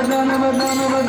ते